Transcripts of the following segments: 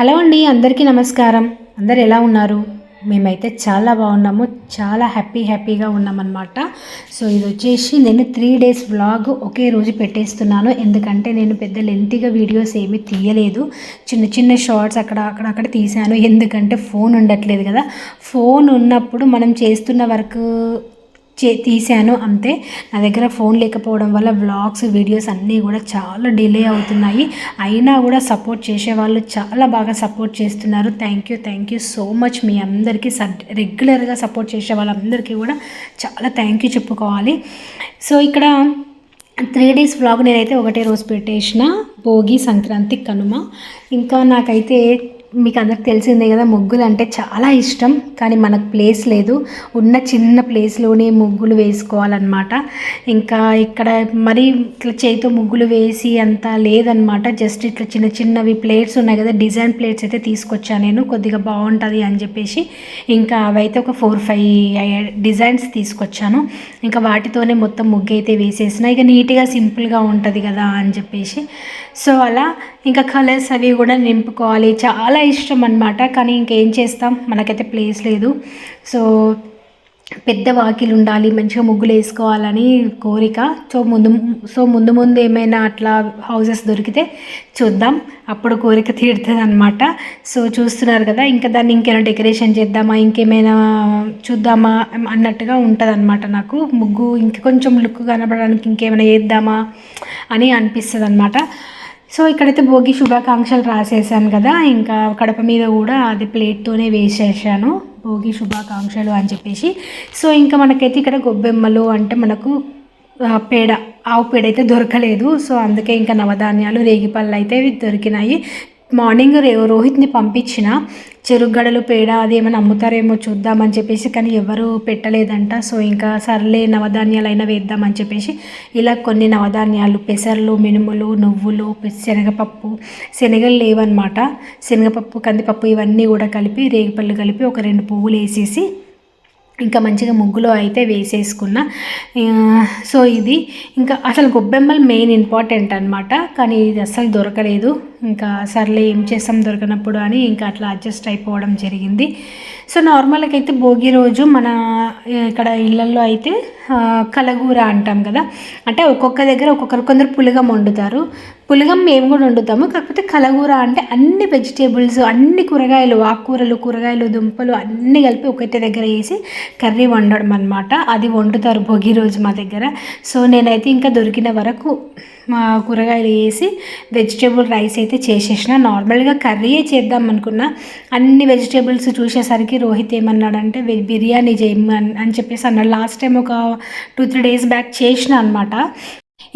Hello అండి అందరికీ నమస్కారం. అందరు ఎలా ఉన్నారు? మేమైతే చాలా బాగున్నాము. చాలా హ్యాపీ హ్యాపీగా ఉన్నామన్నమాట. సో ఇది వచ్చేసి నేను త్రీ డేస్ వ్లాగ్ ఒకే రోజు పెట్టేస్తున్నాను. ఎందుకంటే నేను పెద్ద లెంతీగా వీడియోస్ ఏమీ తీయలేదు. చిన్న చిన్న షార్ట్స్ అక్కడ అక్కడ అక్కడ తీశాను. ఎందుకంటే ఫోన్ ఉండట్లేదు కదా. ఫోన్ ఉన్నప్పుడు మనం చేస్తున్న వర్క్ చే తీశాను అంతే. నా దగ్గర ఫోన్ లేకపోవడం వల్ల వ్లాగ్స్ వీడియోస్ అన్నీ కూడా చాలా డిలే అవుతున్నాయి. అయినా కూడా సపోర్ట్ చేసే వాళ్ళు చాలా బాగా సపోర్ట్ చేస్తున్నారు. Thank you thank you so much. మీ అందరికీ సడ్ రెగ్యులర్గా సపోర్ట్ చేసే వాళ్ళందరికీ కూడా చాలా థ్యాంక్ యూ చెప్పుకోవాలి. సో ఇక్కడ త్రీ డేస్ వ్లాగ్ నేనైతే ఒకటే రోజు పెట్టేసిన. భోగి సంక్రాంతి కనుమ. ఇంకా నాకైతే మీకు అందరికి తెలిసిందే కదా ముగ్గులు అంటే చాలా ఇష్టం. కానీ మనకు ప్లేస్ లేదు. ఉన్న చిన్న ప్లేస్లోనే ముగ్గులు వేసుకోవాలన్నమాట. ఇంకా ఇక్కడ మరి ఇట్లా చేతితో ముగ్గులు వేసి అంత లేదనమాట జస్ట్ ఇట్లా చిన్న చిన్నవి ప్లేట్స్ ఉన్నాయి కదా డిజైన్ ప్లేట్స్ అయితే తీసుకొచ్చాను నేను. కొద్దిగా బాగుంటుంది అని చెప్పేసి ఇంకా అవైతే ఒక ఫోర్ ఫైవ్ డిజైన్స్ తీసుకొచ్చాను. ఇంకా వాటితోనే మొత్తం ముగ్గు అయితే వేసేసిన. ఇక నీట్గా సింపుల్గా ఉంటుంది కదా అని చెప్పేసి. సో అలా ఇంకా కలర్స్ అవి కూడా నింపుకోవాలి. చాలా ఇష్టం అనమాట కానీ ఇంకేం చేస్తాం? మనకైతే ప్లేస్ లేదు. సో పెద్ద వాకిలు ఉండాలి మంచిగా ముగ్గులు వేసుకోవాలని కోరిక. సో ముందు సో ముందు ముందు ఏమైనా అట్లా హౌసెస్ దొరికితే చూద్దాం. అప్పుడు కోరిక తీరుతుంది అనమాట సో చూస్తున్నారు కదా ఇంకా దాన్ని ఇంకేమైనా డెకరేషన్ చేద్దామా ఇంకేమైనా చూద్దామా అన్నట్టుగా ఉంటుంది అనమాట నాకు. ముగ్గు ఇంక కొంచెం లుక్ కనబడడానికి ఇంకేమైనా వేద్దామా అని అనిపిస్తుంది అనమాట సో ఇక్కడైతే భోగి శుభాకాంక్షలు రాసేసాను కదా ఇంకా కడప మీద కూడా అది ప్లేట్తోనే వేసేసాను భోగి శుభాకాంక్షలు అని చెప్పేసి. సో ఇంకా మనకైతే ఇక్కడ గొబ్బెమ్మలు అంటే మనకు పేడ ఆవు పేడ అయితే దొరకలేదు. సో అందుకే ఇంకా నవధాన్యాలు రేగిపళ్ళు అయితే దొరికినాయి. మార్నింగ్ రే రోహిత్ని పంపించిన చెరుగడలు పేడ అది ఏమైనా అమ్ముతారేమో చూద్దామని చెప్పేసి కానీ ఎవరు పెట్టలేదంట. సో ఇంకా సర్లే నవధాన్యాలు అయినా వేద్దామని చెప్పేసి ఇలా కొన్ని నవధాన్యాలు పెసర్లు మినుములు నువ్వులు శనగపప్పు శనగలు లేవన్నమాట. శనగపప్పు కందిపప్పు ఇవన్నీ కూడా కలిపి రేగిపళ్ళు కలిపి ఒక రెండు పువ్వులు వేసేసి ఇంకా మంచిగా ముగ్గులో అయితే వేసేసుకున్నా. సో ఇది ఇంకా అసలు గొబ్బెమ్మలు మెయిన్ ఇంపార్టెంట్ అనమాట కానీ ఇది అస్సలు దొరకలేదు. ఇంకా సర్లే ఏం చేస్తాం దొరకనప్పుడు అని ఇంకా అట్లా అడ్జస్ట్ అయిపోవడం జరిగింది. సో నార్మల్గా అయితే భోగి రోజు మన ఇక్కడ ఇళ్ళల్లో అయితే కలగూర అంటాం కదా. అంటే ఒక్కొక్క దగ్గర ఒక్కొక్కరు కొందరు పులగం వండుతారు. పులగం మేము కూడా వండుతాము. కాకపోతే కలగూర అంటే అన్ని వెజిటేబుల్స్ అన్ని కూరగాయలు ఆకుకూరలు కూరగాయలు దుంపలు అన్నీ కలిపి ఒకటే దగ్గర వేసి కర్రీ వండడం అనమాట అది వండుతారు భోగి రోజు మా దగ్గర. సో నేనైతే ఇంకా దొరికిన వరకు మా కూరగాయలు వేసి వెజిటేబుల్ రైస్ అయితే చేసేసిన. నార్మల్గా కర్రీయే చేద్దాం అనుకున్నా. అన్ని వెజిటేబుల్స్ చూసేసరికి రోహిత్ ఏమన్నాడంటే బిర్యానీ చేయమని అని చెప్పేసి అన్నాడు. లాస్ట్ టైం ఒక టూ త్రీ డేస్ బ్యాక్ చేసిన అనమాట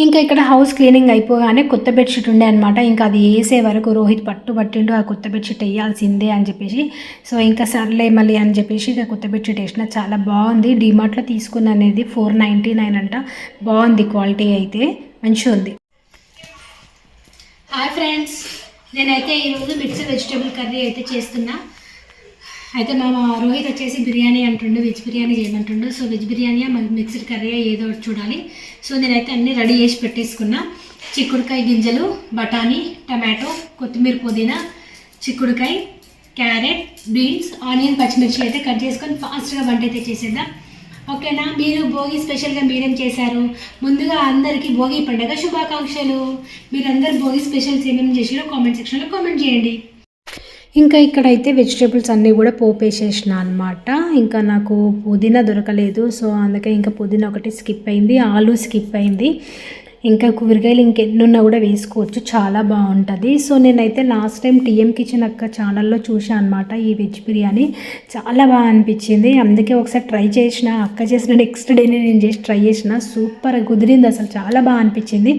ఇంకా ఇక్కడ హౌస్ క్లీనింగ్ అయిపోగానే కొత్త బెడ్షీట్ ఉండే అనమాట ఇంకా అది వేసే వరకు రోహిత్ పట్టు పట్టిండు ఆ కొత్త బెడ్షీట్ వేయాల్సిందే అని చెప్పేసి. సో ఇంకా సర్లే మళ్ళీ అని చెప్పేసి ఇక కొత్త బెడ్షీట్ వేసిన చాలా బాగుంది. డిమార్ట్లో తీసుకున్న అనేది ఫోర్ నైంటీ నైన్ అంట. బాగుంది క్వాలిటీ అయితే. మంచిగా ఉంది. హాయ్ ఫ్రెండ్స్ నేనైతే ఈరోజు మిక్స్డ్ వెజిటేబుల్ కర్రీ అయితే చేస్తున్నా. అయితే మా రోహిత్ వచ్చేసి బిర్యానీ అంటుండు veg biryani చేయమంటుండు. So veg biryani mixed curry ఏదో చూడాలి. సో నేనైతే అన్నీ రెడీ చేసి పెట్టేసుకున్నా. చిక్కుడుకాయ గింజలు బఠానీ టమాటో కొత్తిమీర పుదీనా చిక్కుడుకాయ క్యారెట్ బీన్స్ ఆనియన్ పచ్చిమిర్చి అయితే కట్ చేసుకొని ఫాస్ట్గా వంట అయితే చేసేద్దాం. ఓకేనా? మీరు భోగి స్పెషల్గా మీరేం చేశారు? ముందుగా అందరికీ భోగి పండుగ శుభాకాంక్షలు. మీరందరూ భోగి స్పెషల్స్ ఏమేమి చేసారో కామెంట్ సెక్షన్లో కామెంట్ చేయండి. ఇంకా ఇక్కడైతే వెజిటేబుల్స్ అన్నీ కూడా పోపేసేసిన అనమాట ఇంకా నాకు పుదీనా దొరకలేదు సో అందుకే ఇంకా పుదీనా ఒకటి స్కిప్ అయింది ఆలు స్కిప్ అయింది. ఇంకా కూరగాయలు ఇంకెన్నున్నా కూడా వేసుకోవచ్చు చాలా బాగుంటుంది. సో నేనైతే లాస్ట్ టైం టీఎం కిచెన్ అక్క ఛానల్లో చూసాను అనమాట ఈ వెజ్ బిర్యానీ. చాలా బాగా అనిపించింది. అందుకే ఒకసారి ట్రై చేసిన అక్క చేసిన నెక్స్ట్ డేనే నేను చేసి ట్రై చేసిన. సూపర్ కుదిరింది అసలు చాలా బాగా అనిపించింది.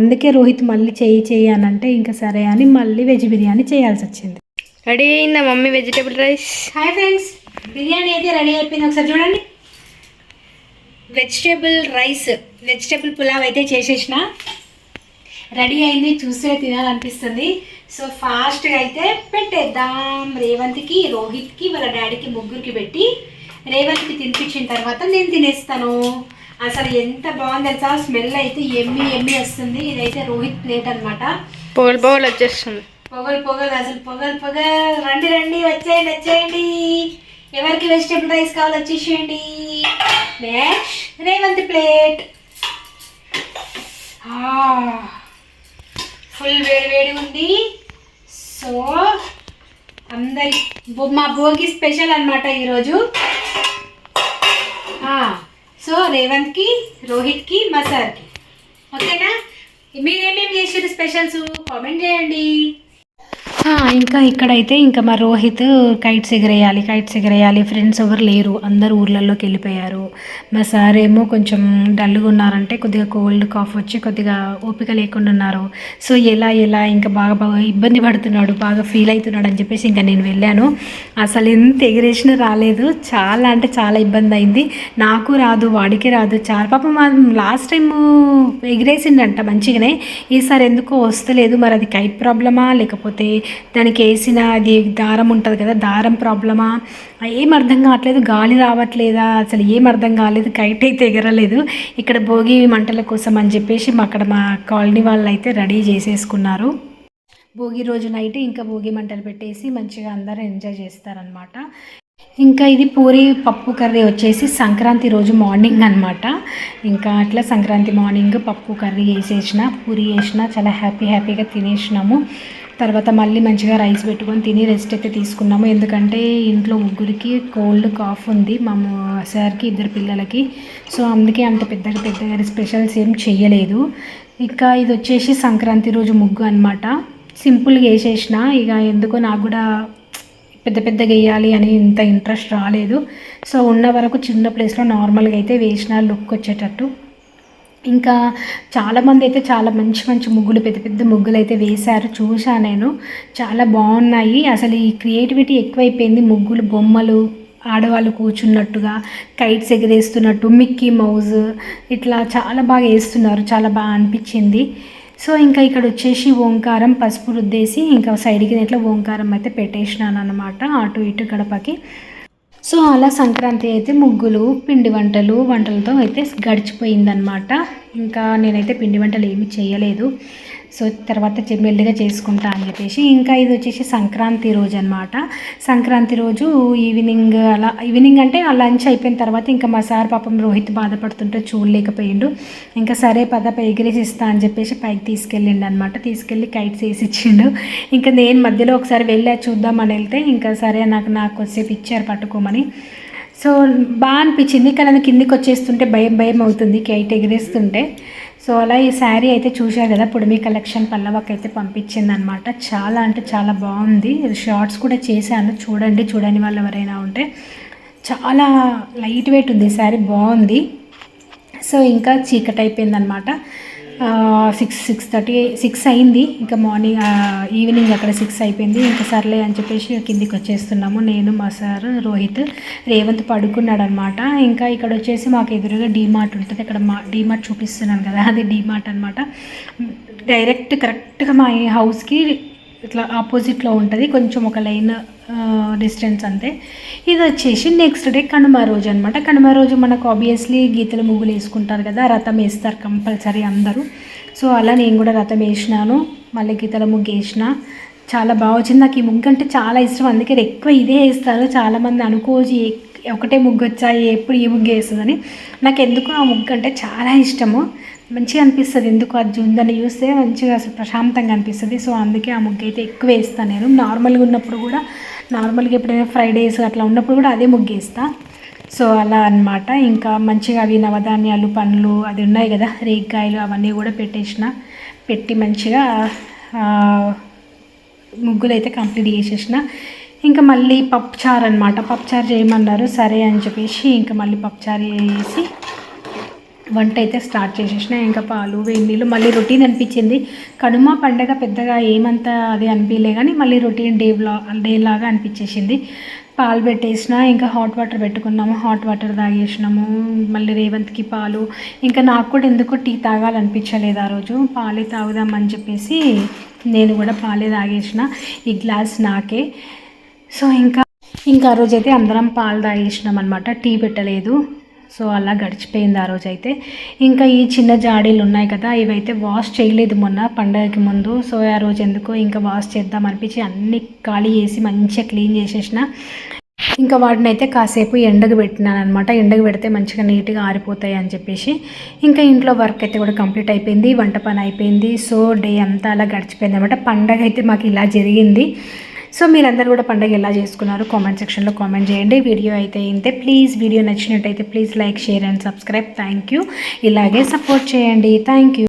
అందుకే రోహిత్ మళ్ళీ చేయి చేయి అని అంటే ఇంకా సరే అని మళ్ళీ వెజ్ బిర్యానీ చేయాల్సి వచ్చింది రెడీ అయిందా mummy vegetable rice hi friends biryani అయితే రెడీ అయిపోయింది. ఒకసారి చూడండి. వెజిటేబుల్ రైస్ వెజిటేబుల్ పులావ్ అయితే చేసేసిన. రెడీ అయింది. చూస్తే తినాలనిపిస్తుంది. సో ఫాస్ట్గా అయితే పెట్టేద్దాం. రేవంత్కి రోహిత్కి వాళ్ళ డాడీకి ముగ్గురికి పెట్టి రేవంత్కి తినిపించిన తర్వాత నేను తినేస్తాను. అసలు ఎంత బాగుంది తెలుసా? స్మెల్ అయితే ఎమ్మి ఎమ్మి వస్తుంది. ఇదైతే రోహిత్ ప్లేట్ అనమాట బౌల్ బౌల్ వచ్చేస్తుంది. పొగలు పొగలు అసలు పొగలు పొగలు రండి రండి వచ్చేయండి వచ్చేయండి. ఎవరికి వెజిటేబుల్ రైస్ కావాలి వచ్చేసేయండి. నెక్స్ట్ రేవంత్ ప్లేట్ ఫుల్ వేడి వేడి ఉంది. సో అందరి మా భోగి స్పెషల్ అనమాట ఈరోజు. సో రేవంత్కి రోహిత్కి మా సార్కి ఓకేనా మీరేమేమి చేసారు స్పెషల్స్ కామెంట్ చేయండి. ఇంకా ఇక్కడైతే ఇంకా మా రోహిత్ కైట్స్ ఎగరేయాలి కైట్స్ ఎగరేయాలి. ఫ్రెండ్స్ ఎవరు లేరు. అందరు ఊర్లలోకి వెళ్ళిపోయారు. మా సార్ ఏమో కొంచెం డల్గా ఉన్నారంటే కొద్దిగా కోల్డ్ కాఫ్ వచ్చి కొద్దిగా ఓపిక లేకుండా ఉన్నారు. సో ఎలా ఎలా ఇంకా బాగా బాగా ఇబ్బంది పడుతున్నాడు బాగా ఫీల్ అవుతున్నాడు అని చెప్పేసి ఇంకా నేను వెళ్ళాను. అసలు ఎంత ఎగిరేసినా రాలేదు. చాలా అంటే చాలా ఇబ్బంది అయింది. నాకు రాదు వాడికి రాదు. చాలా పాపం మా లాస్ట్ టైం ఎగిరేసిండంట మంచిగానే. ఈసారి ఎందుకో వస్తలేదు. మరి అది కైట్ ప్రాబ్లమా లేకపోతే దానికి వేసిన అది దారం ఉంటుంది కదా దారం ప్రాబ్లమా ఏం అర్థం కావట్లేదు గాలి రావట్లేదా? అసలు ఏం అర్థం కాలేదు కైట్ అయితే ఎగరలేదు. ఇక్కడ భోగి మంటల కోసం అని చెప్పేసి మా అక్కడ మా కాలనీ వాళ్ళు అయితే రెడీ చేసేసుకున్నారు. భోగి రోజు నైట్ ఇంకా భోగి మంటలు పెట్టేసి మంచిగా అందరూ ఎంజాయ్ చేస్తారనమాట ఇంకా ఇది పూరి పప్పు కర్రీ వచ్చేసి సంక్రాంతి రోజు మార్నింగ్ అనమాట ఇంకా అట్లా సంక్రాంతి మార్నింగ్ పప్పు కర్రీ వేసేసిన పూరి వేసిన చాలా హ్యాపీ హ్యాపీగా తినేసినాము. తర్వాత మళ్ళీ మంచిగా రైస్ పెట్టుకొని తిని రెస్ట్ అయితే తీసుకున్నాము. ఎందుకంటే ఇంట్లో ముగ్గురికి కోల్డ్ కాఫ్ ఉంది మా సార్కి ఇద్దరు పిల్లలకి. సో అందుకే అంత పెద్దగా పెద్దగా స్పెషల్స్ ఏం చేయలేదు ఇంకా ఇది వచ్చేసి సంక్రాంతి రోజు ముగ్గు అనమాట సింపుల్గా వేసేసిన. ఇక ఎందుకో నాకు కూడా పెద్ద పెద్దగా వేయాలి అని ఇంత ఇంట్రెస్ట్ రాలేదు. సో ఉన్న వరకు చిన్న ప్లేస్లో నార్మల్గా అయితే వేసిన లుక్ వచ్చేటట్టు. ఇంకా చాలామంది అయితే చాలా మంచి మంచి ముగ్గులు పెద్ద పెద్ద ముగ్గులు అయితే వేశారు. చూసా నేను. చాలా బాగున్నాయి. అసలు ఈ క్రియేటివిటీ ఎక్కువైపోయింది. ముగ్గులు బొమ్మలు ఆడవాళ్ళు కూర్చున్నట్టుగా కైట్స్ ఎగరేస్తున్నట్టు మిక్కీ మౌజ్ ఇట్లా చాలా బాగా వేస్తున్నారు. చాలా బాగా అనిపించింది. సో ఇంకా ఇక్కడ వచ్చేసి ఓంకారం పసుపు రుద్దేసి ఇంకా సైడ్కి ఇట్లా ఓంకారం అయితే పెట్టేసినాను అనమాట అటు ఇటు గడపకి. సో అలా సంక్రాంతి అయితే ముగ్గులు పిండి వంటలు వంటలతో అయితే గడిచిపోయిందనమాట ఇంకా నేనైతే పిండి వంటలు ఏమీ చేయలేదు. సో తర్వాత మెల్లిగా చేసుకుంటా అని చెప్పేసి ఇంకా ఇది వచ్చేసి సంక్రాంతి రోజు అనమాట సంక్రాంతి రోజు ఈవినింగ్ అలా ఈవినింగ్ అంటే ఆ లంచ్ అయిపోయిన తర్వాత ఇంకా మా సార్ పాపం రోహిత్ బాధపడుతుంటే చూడలేకపోయిండు. ఇంకా సరే పద పై ఎగిరేసి ఇస్తా అని చెప్పేసి పైకి తీసుకెళ్ళిండు అనమాట తీసుకెళ్ళి కైట్స్ వేసి ఇచ్చిండు. ఇంకా నేను మధ్యలో ఒకసారి వెళ్ళా చూద్దామని వెళ్తే ఇంకా సరే నాకు నాకు కొద్దిసేపు ఇచ్చారు పట్టుకోమని. సో బాగా అనిపించింది. కానీ అది కిందికి వచ్చేస్తుంటే భయం భయం అవుతుంది కైట్ ఎగిరేస్తుంటే. సో అలా ఈ శారీ అయితే చూశారు కదా పుడిమి కలెక్షన్ పల్లవకి అయితే పంపించింది అనమాట చాలా అంటే చాలా బాగుంది. షార్ట్స్ కూడా చేశాను. చూడండి చూడని వాళ్ళు ఎవరైనా ఉంటే. చాలా లైట్ వెయిట్ ఉంది శారీ బాగుంది. సో ఇంకా చీకటి అయిపోయింది అనమాట సిక్స్ సిక్స్ థర్టీ సిక్స్ అయింది. ఇంకా మార్నింగ్ ఈవినింగ్ అక్కడ సిక్స్ అయిపోయింది. ఇంకా సర్లే అని చెప్పేసి కిందికి వచ్చేస్తున్నాము. నేను మా సార్ రోహిత్ రేవంత్ పడుకున్నాడు అనమాట ఇంకా ఇక్కడ వచ్చేసి మాకు ఎదురుగా డీమార్ట్ ఉంటుంది. ఇక్కడ మా డీమార్ట్ చూపిస్తున్నాను కదా. అది డీమార్ట్ అనమాట డైరెక్ట్ కరెక్ట్గా మా హౌస్కి ఇట్లా ఆపోజిట్లో ఉంటుంది. కొంచెం ఒక లైన్ డిస్టెన్స్ అంతే. ఇది వచ్చేసి నెక్స్ట్ డే కనుమ రోజు అనమాట కనుమ రోజు మనకు ఆబ్వియస్లీ గీతల ముగ్గులు వేసుకుంటారు కదా రథం వేస్తారు కంపల్సరీ అందరూ. సో అలా నేను కూడా రథం వేసినాను. మళ్ళీ గీతల ముగ్గు వేసిన. చాలా బాగా వచ్చింది. నాకు ఈ ముగ్గు అంటే చాలా ఇష్టం. అందుకే ఎక్కువ ఇదే వేస్తారు చాలామంది అనుకోవచ్చు ఒకటే ముగ్గు వచ్చాయి ఎప్పుడు ఈ ముగ్గు వేస్తుందని. నాకు ఎందుకు ఆ ముగ్గు అంటే చాలా ఇష్టము. మంచిగా అనిపిస్తుంది. ఎందుకు అది జుందని చూస్తే మంచిగా అసలు ప్రశాంతంగా అనిపిస్తుంది. సో అందుకే ఆ ముగ్గు అయితే ఎక్కువ వేస్తాను నేను. నార్మల్గా ఉన్నప్పుడు కూడా నార్మల్గా ఎప్పుడైనా ఫ్రైడేస్ అట్లా ఉన్నప్పుడు కూడా అదే ముగ్గు వేస్తా సో అలా అన్నమాట. ఇంకా మంచిగా అవి నవధాన్యాలు పండ్లు అది ఉన్నాయి కదా రేగ్గాయలు అవన్నీ కూడా పెట్టేసిన. పెట్టి మంచిగా ముగ్గులు అయితే కంప్లీట్ చేసేసిన. ఇంకా మళ్ళీ పప్పుచారు అనమాట పప్పుచారు చేయమన్నారు. సరే అని చెప్పేసి ఇంకా మళ్ళీ పప్పుచారు చేసి వంట అయితే స్టార్ట్ చేసేసిన ఇంకా పాలు వేడి నీళ్ళు మళ్ళీ రొటీన్ అనిపించింది. కనుమ పండగ పెద్దగా ఏమంత అది అనిపించలే కానీ మళ్ళీ రొటీన్ డే బ్లా డే లాగా అనిపించేసింది. పాలు పెట్టేసిన ఇంకా హాట్ వాటర్ పెట్టుకున్నాము. హాట్ వాటర్ తాగేసినాము. మళ్ళీ రేవంత్కి పాలు. ఇంకా నాకు కూడా ఎందుకు టీ తాగాలనిపించలేదు ఆ రోజు. పాలే తాగుదామని చెప్పేసి నేను కూడా పాలే తాగేసిన. ఈ గ్లాస్ నాకే. సో ఇంకా ఇంకా ఆ రోజైతే అందరం పాలు తాగేసినాం అనమాట టీ పెట్టలేదు. సో అలా గడిచిపోయింది ఆ రోజు అయితే ఇంకా ఈ చిన్న జాడీలు ఉన్నాయి కదా ఇవైతే వాష్ చేయలేదు మొన్న పండగకి ముందు. సో ఆ రోజు ఎందుకో ఇంకా వాష్ చేద్దాం అనిపించి అన్ని ఖాళీ చేసి మంచిగా క్లీన్ చేసేసిన. ఇంకా వాటిని అయితే కాసేపు ఎండకు పెట్టినాను అనమాట ఎండకు పెడితే మంచిగా నీట్గా ఆరిపోతాయి అని చెప్పేసి. ఇంకా ఇంట్లో వర్క్ అయితే కూడా కంప్లీట్ అయిపోయింది వంట పని అయిపోయింది. సో డే అంతా అలా గడిచిపోయింది అనమాట పండగ అయితే మాకు ఇలా జరిగింది. సో మీరందరూ కూడా పండగ ఎలా చేసుకున్నారు కామెంట్ సెక్షన్లో కామెంట్ చేయండి. వీడియో అయితే ఇంతే. ప్లీజ్ వీడియో నచ్చినట్టయితే please like share and subscribe thank you ఇలాగే సపోర్ట్ చేయండి. Thank you